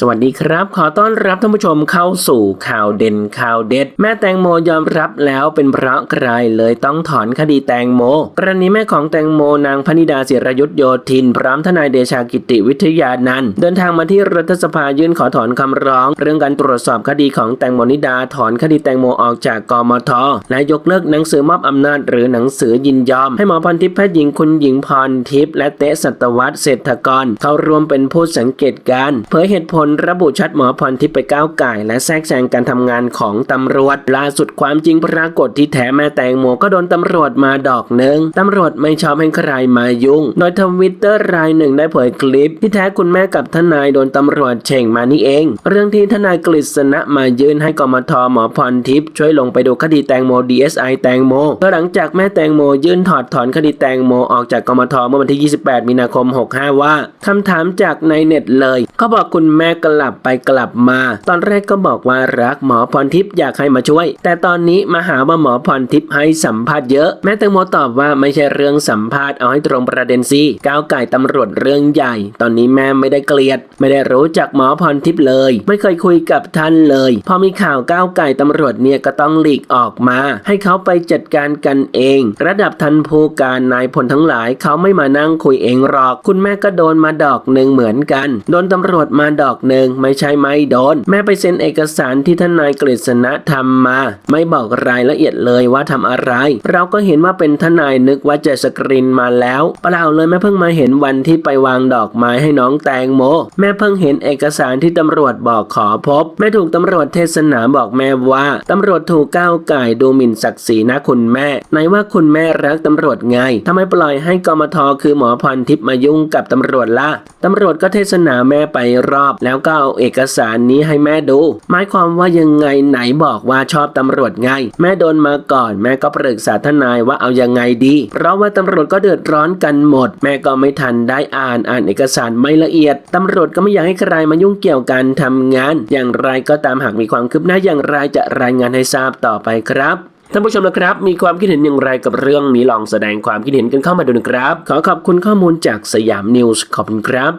สวัสดีครับ ขอต้อนรับท่านผู้ชมเข้าสู่ข่าวเด่นข่าวเด็ด แม่แตงโมยอมรับแล้วเป็นเพราะใครเลยต้องถอนคดีแตงโมกรณีแม่ของแตงโมนางพนิดาศิรยุทธโยธิน พร้อมทนายเดชากิติวิทยานันเดินทางมาที่รัฐสภายื่นขอถอนคำร้อง เรื่องการตรวจสอบคดีของแตงโมนิดาถอนคดีแตงโมออกจากกมทและยกเลิกหนังสือมอบอำนาจ หรือหนังสือยินยอม ให้หมอพรทิพย์แพทย์หญิงคุณหญิงพรทิพย์และเตะสัตวัตเศรษฐกร เข้าร่วมเป็นผู้สังเกตการณ์เผยเหตุผลระบุชัดหมอพรทิพย์ไปก้าวไก่และแทรกแซงการทำงานของตำรวจล่าสุดความจริงปรากฏที่แท้แม่แตงโมก็โดนตำรวจมาดอกหนึ่งตำรวจไม่ชอบให้ใครมายุ่ง โดยทวิตเตอร์รายหนึ่งได้เผยคลิป ที่แท้คุณแม่กับทนายโดนตำรวจเฉ่งมานี่เอง เรื่องที่ทนายกฤษณะมายื่นให้กมทหมอพรทิพย์ช่วยลงไปดูคดีแตงโม DSI แตงโมก็หลังจากแม่แตงโมยื่นถอดถอนคดีแตงโมออกจากกมทเมื่อวันที่ 28 มีนาคม 65 ว่าคำถามจากในเน็ตเลยเขาบอกคุณแม่กลับไปกลับมา ตอนแรกก็บอกว่ารักหมอพรทิพย์อยากให้มาช่วย แต่ตอนนี้มาหาว่าหมอพรทิพย์ให้สัมภาษณ์เยอะ แม่แตงโมตอบว่าไม่ใช่เรื่องสัมภาษณ์เอาให้ตรงประเด็นสิก้าวไก่ตำรวจเรื่องใหญ่ ตอนนี้แม่ไม่ได้เกลียด ไม่ได้รู้จักหมอพรทิพย์เลย ไม่เคยคุยกับท่านเลย พอมีข่าวก้าวไก่ตำรวจเนี่ยก็ต้องหลีกออกมา ให้เขาไปจัดการกันเอง ระดับทันผู้การนายพลทั้งหลาย เขาไม่มานั่งคุยเองหรอก คุณแม่ก็โดนมาดอกหนึ่งเหมือนกัน โดนตำรวจมาดอกหนึ่งไม่ใช่ไม่โดน แม่ไปเซ็นเอกสารที่ทนายกฤษณะทำมา ไม่บอกรายละเอียดเลยว่าทำอะไร เราก็เห็นว่าเป็นทนายนึกว่าจะสกรีนมาแล้วเปล่าเลยแม่เพิ่งมาเห็นวันที่ไปวางดอกไม้ให้น้องแตงโม แม่เพิ่งเห็นเอกสารที่ตำรวจบอกขอพบ แม่ถูกตำรวจเทศนาบอกแม่ว่าตำรวจถูกก้าวไก่ดูหมิ่นศักดิ์ศรีนะคุณแม่ไหนว่าคุณแม่รักตำรวจไงทำไมปล่อยให้กมทคือหมอพรทิพย์มายุ่งกับตำรวจล่ะตำรวจก็เทศนาแม่ไปรอบแล้วแล้วก็เอาเอกสารนี้ให้แม่ดู หมายความว่ายังไงไหนบอกว่าชอบตำรวจไง แม่โดนมาก่อน แม่ก็ปรึกษาทนายว่าเอายังไงดี เพราะว่าตำรวจก็เดือดร้อนกันหมด แม่ก็ไม่ทันได้อ่านอ่านเอกสารไม่ละเอียดตำรวจก็ไม่อยากให้ใครมายุ่งเกี่ยวกันทำงาน อย่างไรก็ตามหากมีความคืบหน้าอย่างไรจะรายงานให้ทราบต่อไปครับท่านผู้ชมนะครับ มีความคิดเห็นอย่างไรกับเรื่องนี้ลองแสดงความคิดเห็นกันเข้ามาดูนะครับ ขอขอบคุณข้อมูลจากสยามนิวส์ขอบคุณครับ